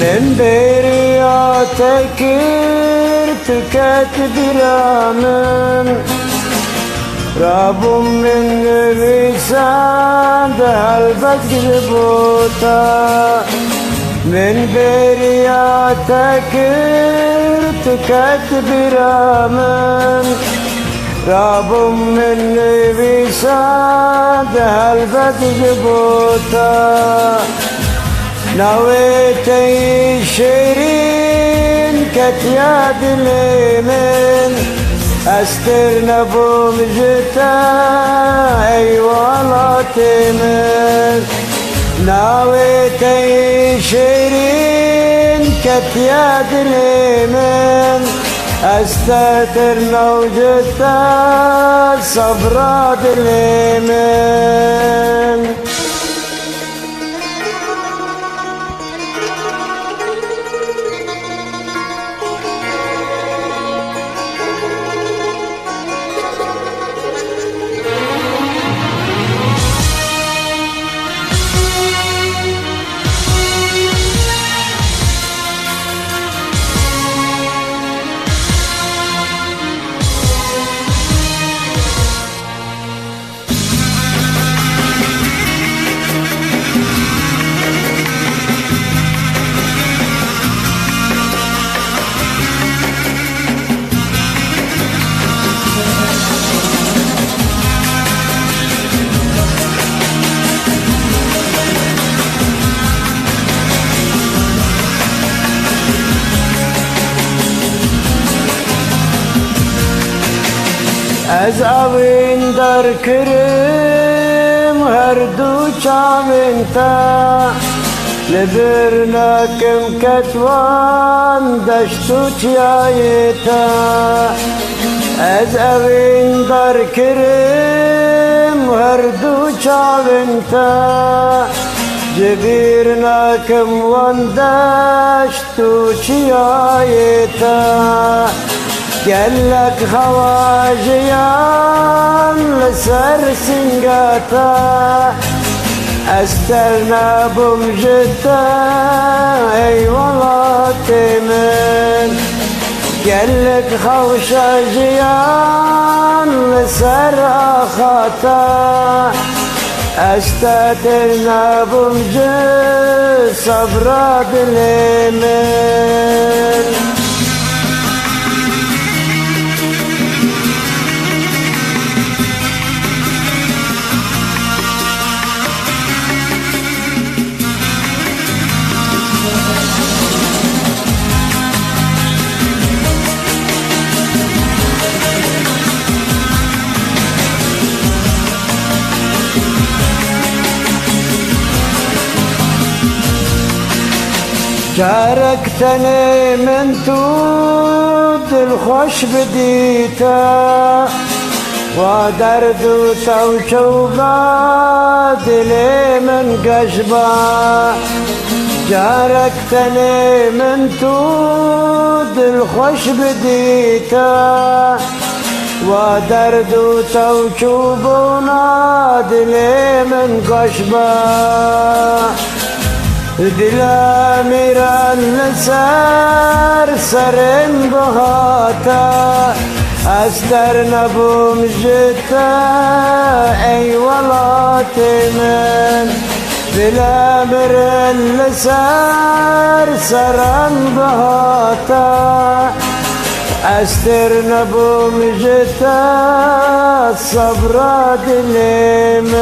Nenderi tekir tüket bir anın. Rabbim beni vicdan da elbet gidip ota Men beri tekir tüket bir anın. Rabbim beni vicdan da elbet gidip ota نويت شيرين كتياد اليمين استر نبو مجتا اي والله تمن نويت شيرين كتياد اليمين استتر نوجتا صبرات اليمين Ez avin der kırım her du çavin ta Li bir nakim ketvan deştu çiyayı ta Ez avin der kırım her du çavin ta Cebir nakim van deştu çiyayı قال لك خواجيان لسر سنقاتا استلنا بمجتا اي والله تمن قال لك خوشاجيان لسر اخاتا استترنا بمجد صبرات اليمن شاركتني من تود الخوش بديتا ودرد وشوبات لي من قشبة شاركتني من تود الخوش بديتا ودرد وتوشوب ونادلي من قشبه دلا میران سر سرم بهاتا استر نبوم جتا ای ولات من دلا میران سر سرم بهاتا استر نبوم جتا صبر دلیم